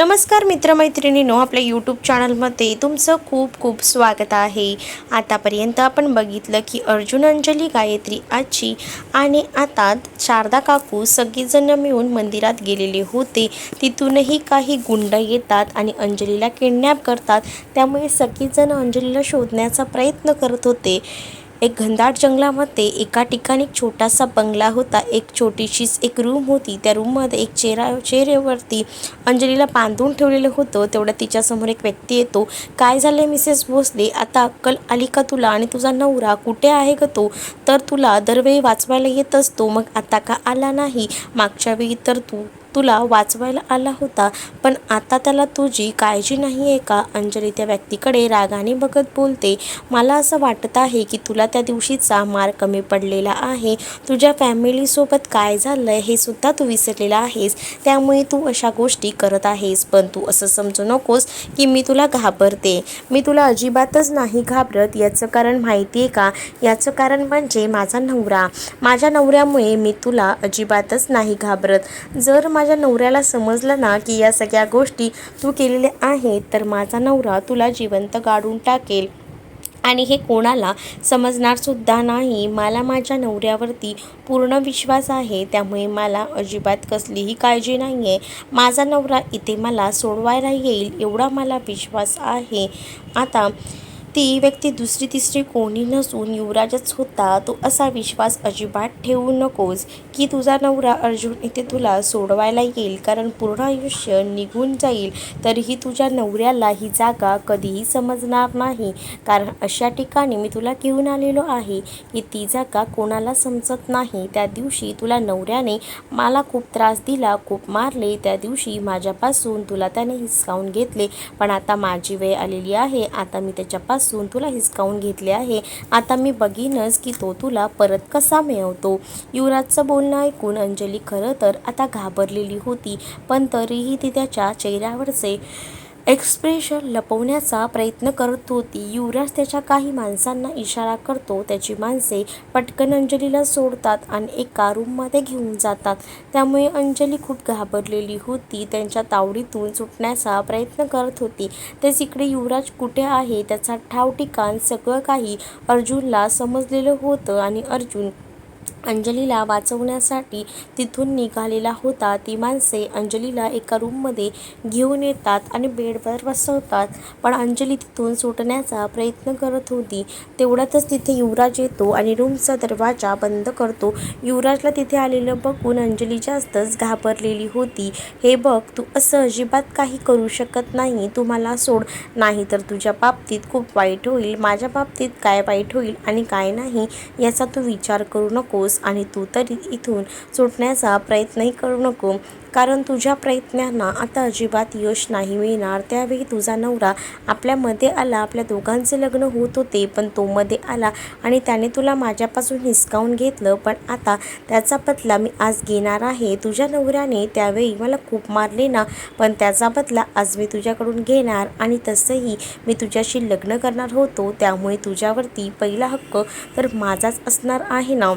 नमस्कार मित्रमैत्रिणींनो आपल्या यूट्यूब चॅनलमध्ये तुमचं खूप खूप स्वागत आहे. आतापर्यंत आपण बघितलं की अर्जुन अंजली गायत्री आजी आणि आता शारदा काकू सगळीजणं मिळून मंदिरात गेलेले होते. तिथूनही काही गुंड येतात आणि अंजलीला किडनॅप करतात. त्यामुळे सगळीजणं अंजलीला शोधण्याचा प्रयत्न करत होते. एक घनदाट जंगलामध्ये एका ठिकाणी एक छोटासा बंगला होता. एक छोटीशीच एक रूम होती. त्या रूममध्ये एक चेहरा चेहऱ्यावरती अंजलीला बांधून ठेवलेलं होतं. तेवढ्या तिच्यासमोर एक व्यक्ती येतो. काय झालं मिसेस भोसले? आता अक्कल आली का तुला? आणि तुझा नवरा कुठे आहे का तो? तर तुला दरवेळी वाचवायला येत असतो. मग आता का आला नाही? मागच्या वेळी तर तू तुला वाचवायला आला होता पण आता त्याला तुझी काळजी नाही आहे का? अंजली त्या व्यक्तीकडे रागाने बघत बोलते मला असं वाटत आहे की तुला त्या दिवशीचा मार कमी पडलेला आहे. तुझ्या फॅमिलीसोबत काय झालं हे सुद्धा तू विसरलेला आहेस. त्यामुळे तू अशा गोष्टी करत आहेस. पण तू असं समजू नकोस की मी तुला घाबरते. मी तुला अजिबातच नाही घाबरत. याचं कारण माहिती आहे का? याचं कारण म्हणजे माझा नवरा. माझ्या नवऱ्यामुळे मी तुला अजिबातच नाही घाबरत. जर माझ्या नवऱ्याला समजलं ना की या सगळ्या गोष्टी तू केलेल्या आहेत तर माझा नवरा तुला जिवंत गाडून टाकेल. आणि हे कोणाला समजणारसुद्धा नाही. मला माझ्या नवऱ्यावरती पूर्ण विश्वास आहे. त्यामुळे मला अजिबात कसलीही काळजी नाही आहे माझा नवरा इथे मला सोडवायला येईल एवढा मला विश्वास आहे. आता ती व्यक्ती दुसरी तिसरी कोणी नसून युवराजच होता तो असा विश्वास अजिबात ठेवू नकोस की तुझा नवरा अर्जुन इथे तुला सोडवायला येईल कारण पूर्ण आयुष्य निघून जाईल तरीही तुझ्या नवऱ्याला ही जागा कधीही समजणार नाही. कारण अशा ठिकाणी मी तुला घेऊन आलेलो आहे की ती जागा कोणाला समजत नाही. त्या दिवशी तुला नवऱ्याने मला खूप त्रास दिला खूप मारले. त्या दिवशी माझ्यापासून तुला त्याने हिसकावून घेतले पण आता माझी वेळ आलेली आहे. आता मी त्याच्यापासून पासून तुला हिसकावून घेतले आहे. आता मी बघीनच की तो तुला परत कसा मिळवतो. युवराजचं बोलणं ऐकून अंजली खरं तर आता घाबरलेली होती पण तरीही ती त्याच्या चेहऱ्यावरचे एक्सप्रेशन लपवण्याचा प्रयत्न करत होती. युवराज त्याच्या काही माणसांना इशारा करतो. त्याची माणसे पटकन अंजलीला सोडतात आणि एका रूममध्ये घेऊन जातात. त्यामुळे अंजली खूप घाबरलेली होती. त्यांच्या तावडीतून सुटण्याचा प्रयत्न करत होती. तेच इकडे युवराज कुठे आहे? त्याचा ठाव ठिकाण सगळं काही अर्जुनला समजलेलं होतं आणि अर्जुन अंजलीला वाचवण्यासाठी तिथून निघालेला होता. ती माणसे अंजलीला एका रूममध्ये घेऊन येतात आणि बेडवर बसवतात. पण अंजली तिथून सुटण्याचा प्रयत्न करत होती. तेवढ्यातच तिथे युवराज येतो आणि रूमचा दरवाजा बंद करतो. युवराजला तिथे आलेलं बघून अंजली जास्तच घाबरलेली होती. हे बघ तू असं अजिबात काही करू शकत नाही. तू मला सोड. नाही तर तुझ्या बाबतीत खूप वाईट होईल. माझ्या बाबतीत काय वाईट होईल आणि काय नाही याचा तू विचार करू नकोस. आणि तू तरी इथून सुटण्याचा प्रयत्नही करू नको. कारण तुझ्या प्रयत्नांना आता अजिबात यश नाही मिळणार. त्यावेळी तुझा नवरा आपल्यामध्ये आला. आपल्या दोघांचे लग्न होत होते पण तो मध्ये आला आणि त्याने तुला माझ्यापासून हिसकावून घेतलं. पण आता त्याचा बदला मी आज घेणार आहे. तुझ्या नवऱ्याने त्यावेळी मला खूप मारले ना पण त्याचा बदला आज मी तुझ्याकडून घेणार आणि तसंही मी तुझ्याशी लग्न करणार होतो. त्यामुळे तुझ्यावरती पहिला हक्क तर माझाच असणार आहे ना.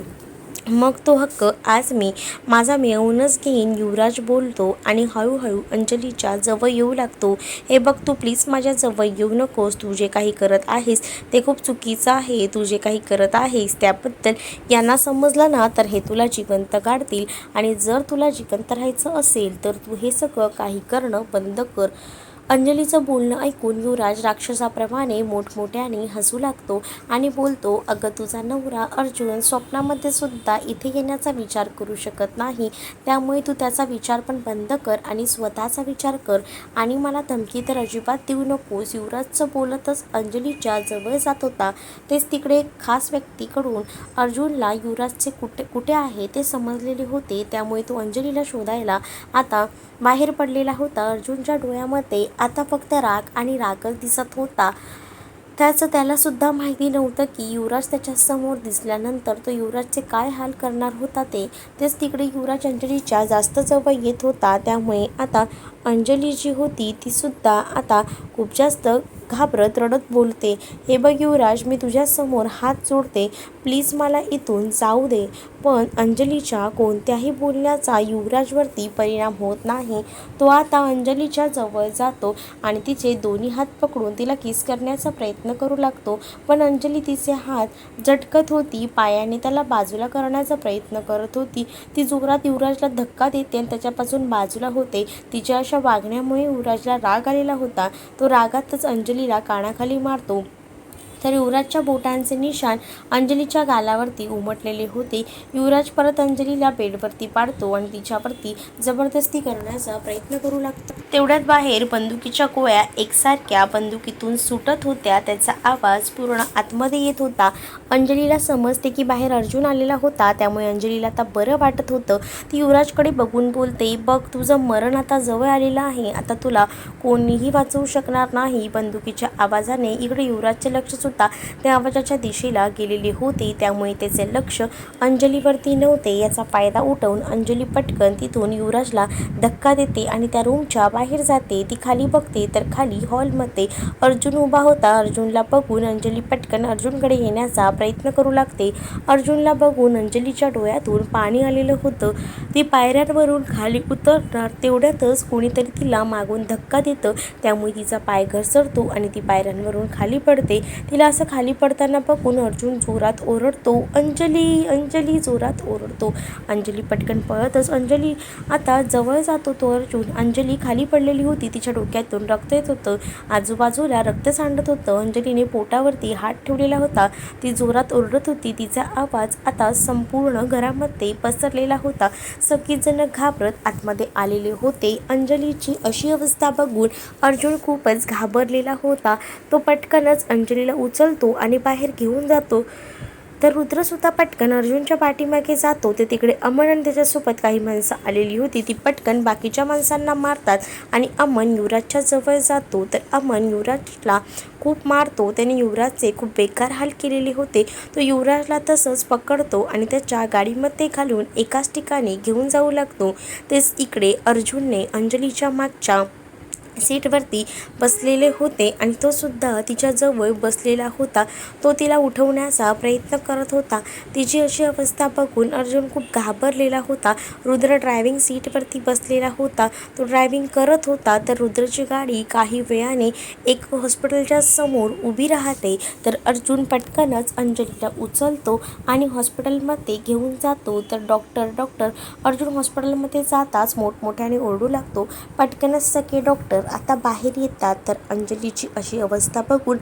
मग तो हक्क आज मी माझा मिळवूनच घेईन युवराज बोलतो आणि हळूहळू अंजलीच्या जवळ येऊ लागतो. हे बघ तू प्लीज माझ्या जवळ येऊ नकोस तू जे काही करत आहेस ते खूप चुकीचं आहे तू जे काही करत आहेस त्याबद्दल यांना समजलं ना तर हे तुला जिवंत काढतील. आणि जर तुला जिवंत राहायचं असेल तर तू हे सगळं काही करणं बंद कर. अंजलीचं बोलणं ऐकून युवराज राक्षसाप्रमाणे मोठमोठ्याने हसू लागतो आणि बोलतो अगं तुझा नवरा अर्जुन स्वप्नामध्ये सुद्धा इथे येण्याचा विचार करू शकत नाही. त्यामुळे तू त्याचा विचार पण बंद कर आणि स्वतःचा विचार कर. आणि मला धमकी तर अजिबात देऊ नकोस. युवराजचं बोलतच अंजलीच्या जवळ जात होता. तेच तिकडे खास व्यक्तीकडून अर्जुनला युवराजचे कुठे कुठे आहे ते समजलेले होते. त्यामुळे तो अंजलीला शोधायला आता बाहेर पडलेला होता. अर्जुनच्या डोळ्यामध्ये आता फक्त राग आणि रागच दिसत होता. त्याचं त्यालासुद्धा माहिती नव्हतं की युवराज त्याच्यासमोर दिसल्यानंतर तो युवराजचे काय हाल करणार होता ते. तेच तिकडे युवराज अंजलीच्या जास्त जवळ येत होता. त्यामुळे आता अंजली जी होती तीसुद्धा आता खूप जास्त घाबरत रडत बोलते हे बघ युवराज मी तुझ्यासमोर हात जोडते. प्लीज मला इथून जाऊ दे. पण अंजलीच्या कोणत्याही बोलण्याचा युवराजवरती परिणाम होत नाही. तो आता अंजलीच्या जवळ जातो आणि तिचे दोन्ही हात पकडून तिला किस करण्याचा प्रयत्न करू लागतो. पण अंजली तिचे हात झटकत होती पायाने त्याला बाजूला करण्याचा प्रयत्न करत होती. ती जोरात युवराजला धक्का देते आणि त्याच्यापासून बाजूला होते. तिच्या अशा वागण्यामुळे युवराजला राग आलेला होता. तो रागातच अंजली अंजलीला कानाखाली मारतो. तर युवराजच्या बोटांचे निशाण अंजलीच्या गालावरती उमटलेले होते. युवराज परत अंजलीला बेडवरती पाडतो आणि तिच्यावरती जबरदस्ती करण्याचा प्रयत्न करू लागतो. तेवढ्यात बाहेर बंदुकीच्या गोळ्या एकसारख्या बंदुकीतून सुटत होत्या. त्याचा आवाज पूर्ण आतमध्ये येत होता. अंजलीला समजते की बाहेर अर्जुन आलेला होता त्यामुळे अंजलीला आता बरं वाटत होतं. ती युवराजकडे बघून बोलते बघ तुझं मरण आता जवळ आलेलं आहे. आता तुला कोणीही वाचवू शकणार नाही. बंदुकीच्या आवाजाने इकडे युवराजचे लक्ष सुद्धा त्या आवाजाच्या दिशेला गेलेले होते त्यामुळे त्याचे लक्ष अंजलीवरती नव्हते. याचा फायदा उठवून अंजली पटकन तिथून युवराजला धक्का देते आणि त्या रूमच्या बाहेर जाते. ती खाली बघते तर खाली हॉलमध्ये अर्जुन उभा होता. अर्जुनला बघून अंजली पटकन अर्जुनकडे येण्याचा प्रयत्न करू लागते. अर्जुनला बघून अंजलीच्या डोळ्यातून पाणी आलेलं होतं. ती पायऱ्यांवरून खाली उतरणार तेवढ्यातच कोणीतरी तिला मागून धक्का देतं. त्यामुळे तिचा पाय घसरतो आणि ती पायऱ्यांवरून खाली पडते. तिला असं खाली पडताना बघून अर्जुन जोरात ओरडतो अंजली अंजली जोरात ओरडतो. अंजली पटकन पळतच अंजली आता जवळ जातो तो अर्जुन. अंजली खाली पडलेली होती तिच्या डोक्यातून रक्त येत होतं. आजूबाजूला रक्त सांडत होतं. अंजलीने पोटावरती हात ठेवलेला होता. ती जोरात ओरडत होती. तिचा आवाज आता संपूर्ण घरामध्ये पसरलेला होता. सगळीजण घाबरत आतमध्ये आलेले होते. अंजलीची अशी अवस्था बघून अर्जुन खूपच घाबरलेला होता. तो पटकनच अंजलीला उचलतो आणि बाहेर घेऊन जातो. तर रुद्रसुद्धा पटकन अर्जुनच्या पाठीमागे जातो. ते तिकडे अमन आणि त्याच्यासोबत काही माणसं आलेली होती. ती पटकन बाकीच्या माणसांना मारतात आणि अमन युवराजच्या जवळ जातो. तर अमन युवराजला खूप मारतो. त्याने युवराजचे खूप बेकार हाल केलेले होते. तो युवराजला तसंच पकडतो आणि त्याच्या गाडीमध्ये घालून एकाच ठिकाणी घेऊन जाऊ लागतो. तेच इकडे अर्जुनने अंजलीच्या मागच्या सीटवरती बसलेले होते आणि तो सुद्धा तिच्याजवळ बसलेला होता. तो तिला उठवण्याचा प्रयत्न करत होता. तिची अशी अवस्था बघून अर्जुन खूप घाबरलेला होता. रुद्र ड्रायव्हिंग सीटवरती बसलेला होता. तो ड्रायव्हिंग करत होता तर रुद्रची गाडी काही वेळाने एक हॉस्पिटलच्या समोर उभी राहते. तर अर्जुन पटकनच अंजलीला उचलतो आणि हॉस्पिटलमध्ये घेऊन जातो. तर डॉक्टर डॉक्टर अर्जुन हॉस्पिटलमध्ये जाताच मोठमोठ्याने ओरडू लागतो. पटकनच सके डॉक्टर आता बाहेर येतात तर अंजलीची अशी अवस्था बघून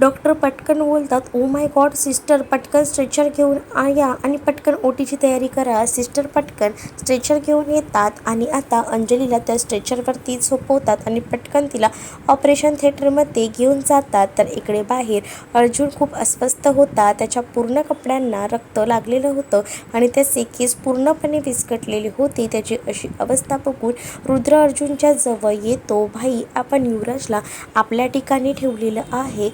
डॉक्टर पटकन बोलतात ओ माय गॉड सिस्टर पटकन स्ट्रेचर घेऊन आ या आणि पटकन ओटीची तयारी करा. सिस्टर पटकन स्ट्रेचर घेऊन येतात आणि आता अंजलीला त्या स्ट्रेचरवरती झोपवतात आणि पटकन तिला ऑपरेशन थिएटरमध्ये घेऊन जातात. तर इकडे बाहेर अर्जुन खूप अस्वस्थ होता. त्याच्या पूर्ण कपड्यांना रक्त लागलेलं होतं आणि त्याचे केस पूर्णपणे विस्कटलेले होते. त्याची अशी अवस्था बघून रुद्र अर्जुनच्या जवळ येतो भाई आपण युवराजला आपल्या ठिकाणी ठेवलेलं आहे.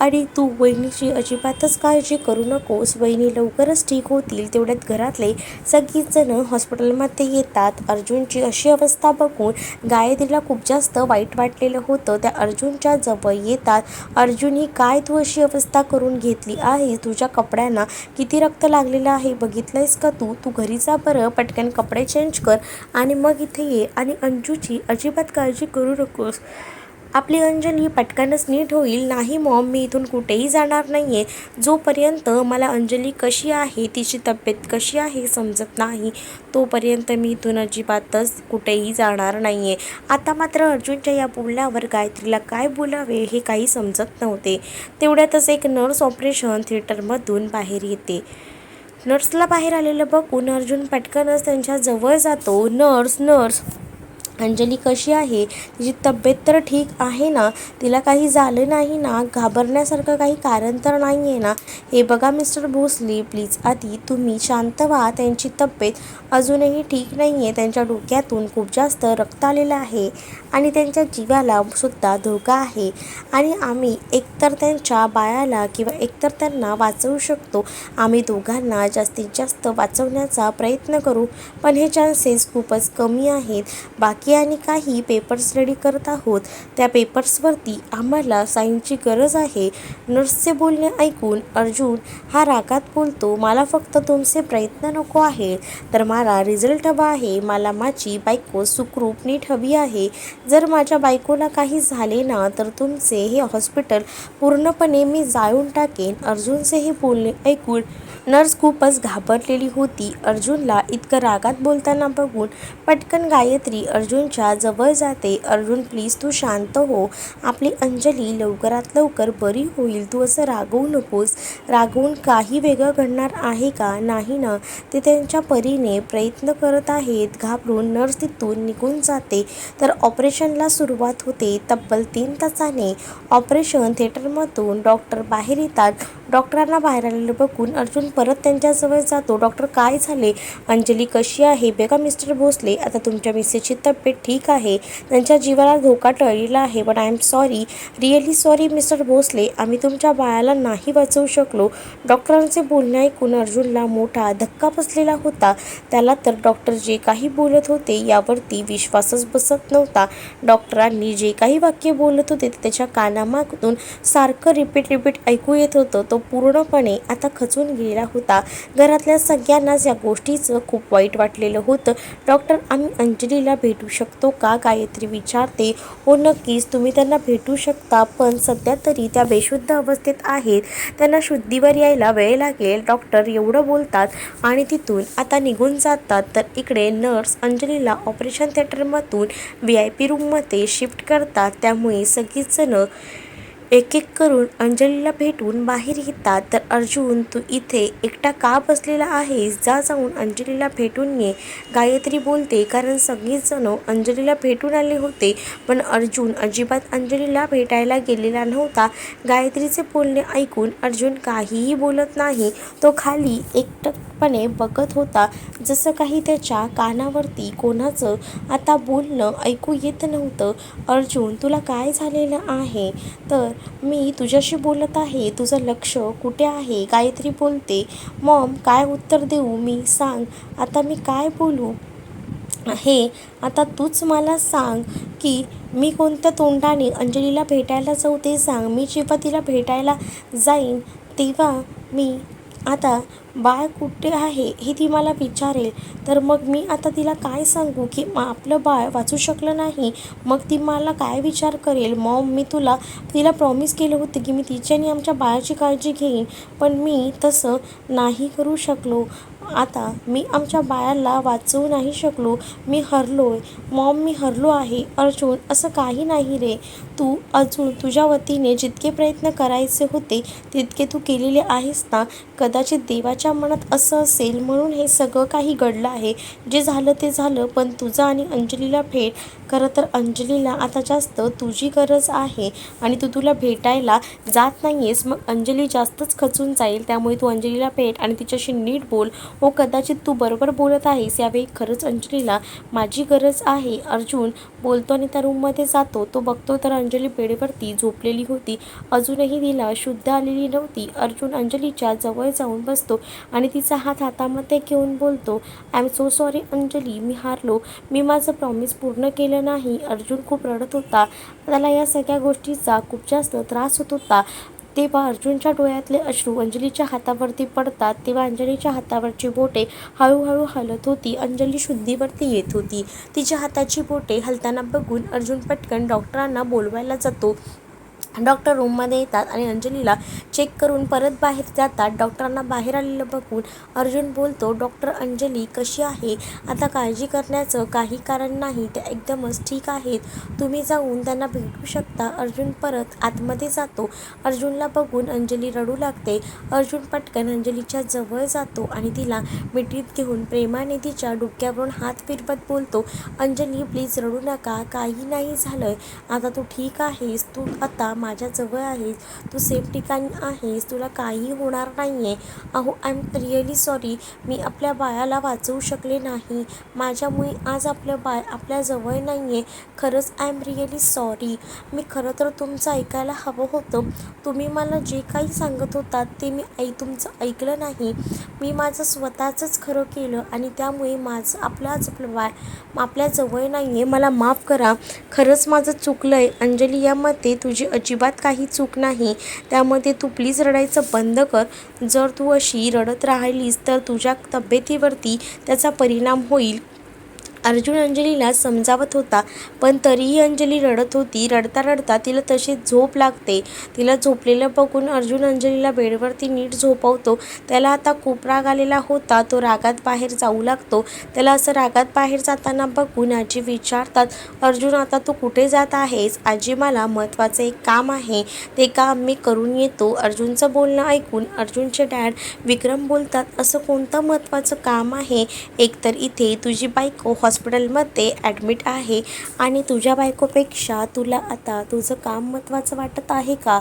आणि तू वहिनीची अजिबातच काळजी करू नकोस. वहिनी लवकरच ठीक होतील. तेवढ्यात घरातले सगळीजणं हॉस्पिटलमध्ये येतात. अर्जुनची अशी अवस्था बघून गायत्रीला खूप जास्त वाईट वाटलेलं होतं. त्या अर्जुनच्या जवळ येतात. अर्जुन ही काय तू अशी अवस्था करून घेतली आहे? तुझ्या कपड्यांना किती रक्त लागलेलं आहे? बघितलंयस का तू? तू घरी जा बरं. पटकन कपडे चेंज कर. आणि मग इथे ये. आणि अंजूची अजिबात काळजी करू नकोस. आपली अंजली पटकनच नीट होईल. नाही मॉम मी इथून कुठेही जाणार नाही आहे जोपर्यंत मला अंजली कशी आहे तिची तब्येत कशी आहे समजत नाही तोपर्यंत मी इथून अजिबातच कुठेही जाणार नाही आहे आता मात्र अर्जुनच्या या बोलण्यावर गायत्रीला काय बोलावे हे काही समजत नव्हते. तेवढ्यातच एक नर्स ऑपरेशन थिएटरमधून बाहेर येते. नर्सला बाहेर आलेलं बघून अर्जुन पटकनच त्यांच्या जवळ जातो. Nurse nurse. अंजली कशी आहे? तिची तब्येत तर ठीक आहे ना? तिला काही झालं नाही ना? घाबरण्यासारखं काही कारण तर नाही आहे ना? हे बघा मिस्टर भोसले प्लीज. आधी तुम्ही शांत व्हा. त्यांची तब्येत अजूनही ठीक नाही आहे त्यांच्या डोक्यातून खूप जास्त रक्त आलेलं आहे आणि त्यांच्या जीवाला सुद्धा धोका आहे. आणि आम्ही एकतर त्यांच्या बाळाला किंवा एकतर त्यांना वाचवू शकतो. आम्ही दोघांना जास्तीत जास्त वाचवण्याचा प्रयत्न करू पण हे चान्सेस खूपच कमी आहेत. बाकी बाकी आणि काही पेपर्स रेडी करत आहोत. त्या पेपर्सवरती आम्हाला साईनची गरज आहे. नर्सचे बोलणे ऐकून अर्जुन हा रागात बोलतो. मला फक्त तुमचे प्रयत्न नको आहे तर मला रिझल्ट हवा आहे. मला माझी बायको सुखरूप नीट हवी आहे. जर माझ्या बायकोला काही झाले ना तर तुमचे हे हॉस्पिटल पूर्णपणे मी जाळून टाकेन. अर्जुनचे हे बोलणे ऐकून नर्स खूपच घाबरलेली होती. अर्जुनला इतकं रागात बोलताना बघून पटकन गायत्री अर्जुनच्या जवळ जाते. अर्जुन प्लीज तू शांत हो. आपली अंजली लवकरात लवकर बरी होईल. तू असं रागवू नकोस. रागवून काही वेगळं घडणार आहे का? नाही ना ते त्यांच्या परीने प्रयत्न करत आहेत. घाबरून नर्स तिथून निघून जाते. तर ऑपरेशनला सुरुवात होते तब्बल तीन तासाने. ऑपरेशन थिएटरमधून डॉक्टर बाहेर येतात. डॉक्टरांना बाहेर आलेलं बघून अर्जुन परत त्यांच्याजवळ जातो. डॉक्टर काय झाले? अंजली कशी आहे? बघा मिस्टर भोसले आता तुमच्या मिसेसची तब्येत ठीक आहे. त्यांच्या जीवाला धोका टळलेला आहे but I am sorry really sorry mister Bhosale. आम्ही तुमच्या बाळाला नाही वाचवू शकलो. डॉक्टरांचे बोलणे ऐकून अर्जुनला मोठा धक्का बसलेला होता. त्याला तर डॉक्टर जे काही बोलत होते यावरती विश्वासच बसत नव्हता. डॉक्टरांनी जे काही वाक्य बोलत होते ते त्याच्या कानामागून सारखं रिपीट रिपीट ऐकू येत होतं. तो पूर्णपणे आता खचून गेला होता. घरातल्या सगळ्यांनाच या गोष्टीचं खूप वाईट वाटलेलं होतं डॉक्टर आम्ही अंजलीला भेटू शकतो का? गायत्री विचारते. हो नक्कीच. तुम्ही त्यांना भेटू शकता पण सध्या तरी त्या बेशुद्ध अवस्थेत आहेत. त्यांना शुद्धीवर यायला वेळ लागेल. डॉक्टर एवढं बोलतात आणि तिथून आता निघून जातात. तर इकडे नर्स अंजलीला ऑपरेशन थिएटरमधून व्ही आय पी रूममध्ये शिफ्ट करतात. त्यामुळे सगळीच जणं एक एक करून अंजलीला भेटून बाहेर येतात तर अर्जुन तू इथे एकटा का बसलेला आहेस? जा जाऊन अंजलीला भेटून ये. गायत्री बोलते कारण सगळीजणं अंजलीला भेटून आले होते पण अर्जुन अजिबात अंजलीला भेटायला गेलेला नव्हता. गायत्रीचे बोलणे ऐकून अर्जुन काहीही बोलत नाही. तो खाली एकटकपणे बघत होता. जसं काही त्याच्या कानावरती कोणाचं आता बोलणं ऐकू येत नव्हतं. अर्जुन तुला काय झालेलं आहे? तर मी तुझ्याशी बोलत आहे तुझं लक्ष कुठे आहे गायत्री बोलते. मॉम काय उत्तर देऊ? मी सांग. आता मी काय बोलू? हे आता तूच मला सांग की मी कोणत्या तोंडाने अंजलीला भेटायला जाऊ ते सांग. मी जेव्हा तिला भेटायला जाईन तेव्हा मी आता बाळ कुठे आहे हे ती मला विचारेल. तर मग मी आता तिला काय सांगू की आपलं बाळ वाचू शकलं नाही. मग ती मला काय विचार करेल? मॉम मी तुला तिला प्रॉमिस केलं होतं की मी तिच्याने आमच्या बाळाची काळजी घेईन. पण मी तसं नाही करू शकलो. आता मी आमच्या बाळाला वाचवू नाही शकलो. मी हरलो आहे मॉम मी हरलो आहे. अर्जुन असं काही नाही रे. तू अजून तुझ्या वतीने जितके प्रयत्न करायचे होते तितके तू केलेले आहेस ना? कदाचित देवाच्या मनात असं असेल म्हणून हे सगळं काही घडलं आहे. जे झालं ते झालं पण तुझं आणि अंजलीला भेट खरं तर अंजलीला आता जास्त तुझी गरज आहे आणि तू तुला भेटायला जात नाही आहेस मग अंजली जास्तच खचून जाईल त्यामुळे तू अंजलीला भेट आणि तिच्याशी नीट बोल. हो कदाचित तू बरोबर बोलत आहेस यावेळी खरंच अंजलीला माझी गरज आहे. अर्जुन बोलतो आणि त्या रूममध्ये जातो. तो बघतो तर अंजली बेडवरती झोपलेली होती. अजूनही तिला शुद्ध आलेली नव्हती. अर्जुन अंजलीच्या जवळ जाऊन बसतो आणि तिचा हात हातामध्ये घेऊन बोलतो I am so sorry Anjali. मी हारलो. मी माझं प्रॉमिस पूर्ण केलं नाही. अर्जुन खूप रडत होता. त्याला या सगळ्या गोष्टीचा खूप जास्त त्रास होत होता. तेव्हा अर्जुनच्या डोळ्यातले अश्रू अंजलीच्या हातावरती पडतात. तेव्हा अंजलीच्या हातावरची बोटे हळूहळू हलत होती. अंजली शुद्धीवरती येत होती. तिच्या हाताची बोटे हलताना बघून अर्जुन पटकन डॉक्टरांना बोलवायला जातो. डॉक्टर रूममध्ये येतात आणि अंजलीला चेक करून परत बाहेर जातात. डॉक्टरांना बाहेर आलेलं बघून अर्जुन बोलतो डॉक्टर अंजली कशी आहे? आता काळजी करण्याचं काही कारण नाही त्या एकदमच ठीक आहेत. तुम्ही जाऊन त्यांना भेटू शकता. अर्जुन परत आतमध्ये जातो. अर्जुनला बघून अंजली रडू लागते. अर्जुन पटकन अंजलीच्या जवळ जातो आणि तिला मिठीत घेऊन प्रेमाने तिच्या डोक्यावरून हात फिरवत बोलतो अंजली प्लीज रडू नका. काही नाही झालं आता तू ठीक आहेस. तू आता माझ्याजवळ आहेस. तू सेफ ठिकाणी आहेस. तुला काही होणार नाही आहे अहो आय एम रिअली सॉरी मी आपल्या बाळाला वाचवू शकले नाही. माझ्यामुळे आज आपलं बाळ आपल्याजवळ नाही आहे खरंच आय एम रिअली सॉरी मी खरं तर तुमचं ऐकायला हवं होतं. तुम्ही मला जे काही सांगत होतात ते मी ऐ तुमचं ऐकलं नाही. मी माझं स्वतःचंच खरं केलं आणि त्यामुळे माझं आपल्याच आपलं बाळ आपल्याजवळ नाही आहे मला माफ करा. खरंच माझं चुकलं आहे अंजली यामध्ये तुझी अजिबात काही चूक नाही. त्यामध्ये तू प्लीज रडायचं बंद कर. जर तू अशी रडत राहिलीस तर तुझ्या तब्येतीवरती त्याचा परिणाम होईल. अर्जुन अंजलीला समजावत होता पण तरीही अंजली रडत होती. रडता रडता तिला तशी झोप लागते. तिला झोपलेलं बघून अर्जुन अंजलीला बेडवरती नीट झोपवतो. त्याला आता खूप राग आलेला होता. तो रागात बाहेर जाऊ लागतो. त्याला असं रागात बाहेर जाताना बघून आजी विचारतात अर्जुन आता तू कुठे जात आहेस? आजी मला महत्त्वाचं एक काम आहे. ते काम मी करून येतो. अर्जुनचं बोलणं ऐकून अर्जुनचे डॅड विक्रम बोलतात असं कोणतं महत्त्वाचं काम आहे? एकतर इथे तुझी बायको हॉस्पिटलमध्ये ॲडमिट आहे. आणि तुझ्या बायकोपेक्षा तुला आता तुझं काम महत्त्वाचं वाटत आहे का?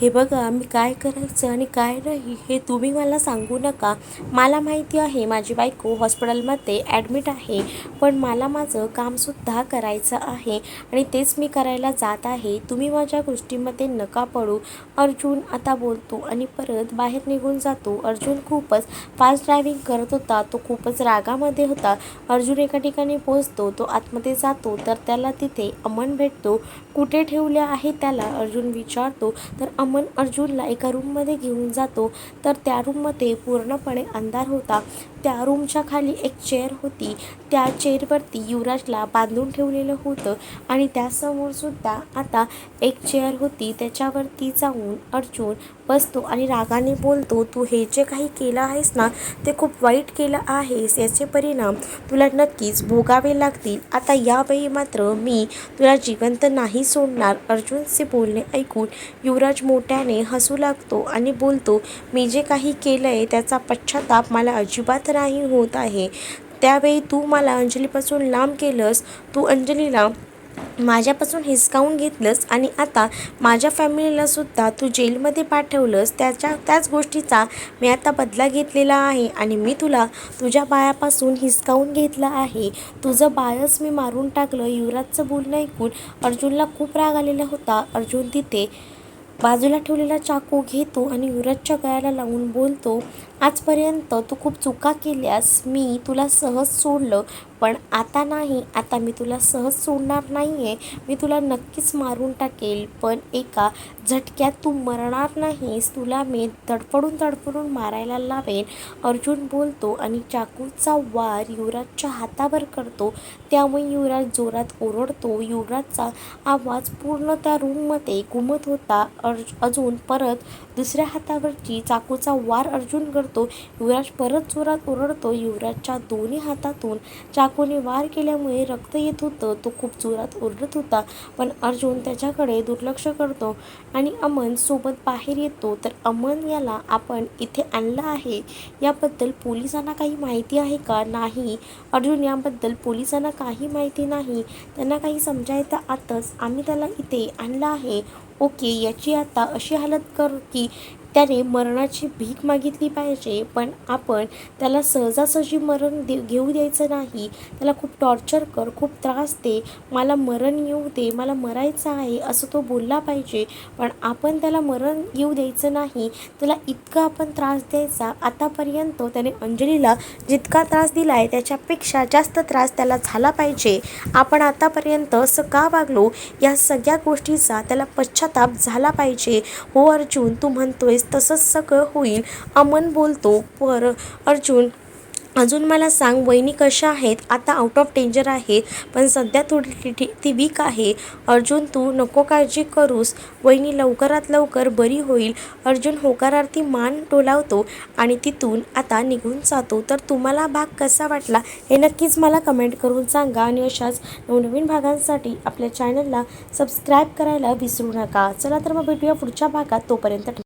हे बघा मी काय करायचं आणि काय नाही हे तुम्ही मला सांगू नका. मला माहिती आहे माझी बायको हॉस्पिटलमध्ये ॲडमिट आहे पण मला माझं कामसुद्धा करायचं आहे आणि तेच मी करायला जात आहे. तुम्ही माझ्या गोष्टीमध्ये नका पडू. अर्जुन आता बोलतो आणि परत बाहेर निघून जातो. अर्जुन खूपच फास्ट ड्रायव्हिंग करत होता. तो खूपच रागामध्ये होता. अर्जुन एका ठिकाणी पोचतो तो आतमध्ये जातो तर त्याला तिथे अमन भेटतो. कुठे ठेवले आहे त्याला अर्जुन विचारतो. तर अमन अर्जुनला एका रूममध्ये घेऊन जातो. तर त्या रूममध्ये पूर्णपणे अंधार होता. त्या रूमच्या खाली एक चेअर होती. त्या चेअरवरती युवराजला बांधून ठेवलेलं होतं आणि त्यासमोरसुद्धा आता एक चेअर होती. त्याच्यावरती जाऊन अर्जुन बसतो आणि रागाने बोलतो तू हे जे काही केलं आहेस ना ते खूप वाईट केलं आहेस. याचे परिणाम तुला नक्कीच भोगावे लागतील. आता यावेळी मात्र मी तुला जिवंत नाही सोडणार. अर्जुनचे बोलणे ऐकून युवराज मोठ्याने हसू लागतो आणि बोलतो मी जे काही केलं आहे त्याचा पश्चाताप मला अजिबात नाही होत आहे. त्यावेळी तू मला अंजलीपासून लांब केलंस तू अंजलीला माझ्यापासून हिसकावून घेतलंस आणि आता माझ्या फॅमिलीलासुद्धा तू जेलमध्ये पाठवलंस त्याच्या त्याच गोष्टीचा मी आता बदला घेतलेला आहे आणि मी तुला तुझ्या बाळापासून हिसकावून घेतलं आहे. तुझं बाळच मी मारून टाकलं युवराजचं बोलणं ऐकून अर्जुनला खूप राग आलेला होता. अर्जुन तिथे बाजूला ठेवलेला चाकू घेतो आणि युवराजच्या गळ्याला लावून बोलतो आजपर्यंत तू खूप चुका केल्यास मी तुला सहज सोडलं पण आता नाही. आता मी तुला सहज सोडणार नाही आहे मी तुला नक्कीच मारून टाकेल पण एका झटक्यात तू मरणार नाहीस. तुला मी तडफडून तडफडून मारायला लावेन. अर्जुन बोलतो आणि चाकूचा वार युवराजच्या हातावर करतो. त्यामुळे युवराज जोरात ओरडतो. युवराजचा आवाज पूर्ण त्या रूममध्ये घुमत होता. अर्ज अजून परत दुसऱ्या हातावरची चाकूचा वार अर्जुन करतो. युवराज परत जोरात ओरडतो. युवराजच्या दोन्ही हातातून चाकूने वार केल्यामुळे रक्त येत होतं. तो खूप जोरात ओरडत होता. पण अर्जुन त्याच्याकडे दुर्लक्ष करतो आणि अमन सोबत बाहेर येतो. तर अमन याला आपण इथे आणलं आहे. याबद्दल पोलिसांना काही माहिती आहे का? नाही. अर्जुन याबद्दल पोलिसांना काही माहिती नाही. त्यांना काही समजायचं आताच आम्ही त्याला इथे आणलं आहे. ओके याची आता अशी हालत कर की त्याने मरणाची भीक मागितली पाहिजे पण आपण त्याला सहजासहजी मरण दे घेऊ द्यायचं नाही. त्याला खूप टॉर्चर कर खूप त्रास दे मला मरण येऊ दे मला मरायचं आहे असं तो बोलला पाहिजे. पण आपण त्याला मरण येऊ द्यायचं नाही त्याला इतका आपण त्रास द्यायचा. आतापर्यंत त्याने अंजलीला जितका त्रास दिला आहे त्याच्यापेक्षा जास्त त्रास त्याला झाला पाहिजे. आपण आतापर्यंत असं का वागलो? या सगळ्या गोष्टीचा त्याला पश्चाताप झाला पाहिजे. हो अर्जुन तू म्हणतोय तसंच सगळं होईल. अमन बोलतो पर अर्जुन अजून मला सांग वहिनी कशा आहेत? आता आउट ऑफ डेंजर आहे पण सध्या थोडी ती ती वीक आहे. अर्जुन तू नको काळजी करूस. वहिनी लवकरात लवकर बरी होईल. अर्जुन होकारार्थी मान डोलावतो आणि तिथून आता निघून जातो. तर तुम्हाला भाग कसा वाटला? हे नक्कीच मला कमेंट करून सांगा आणि अशाच नवनवीन भागांसाठी आपल्या चॅनलला सबस्क्राईब करायला विसरू नका. चला तर मग भेटूया पुढच्या भागात. तोपर्यंत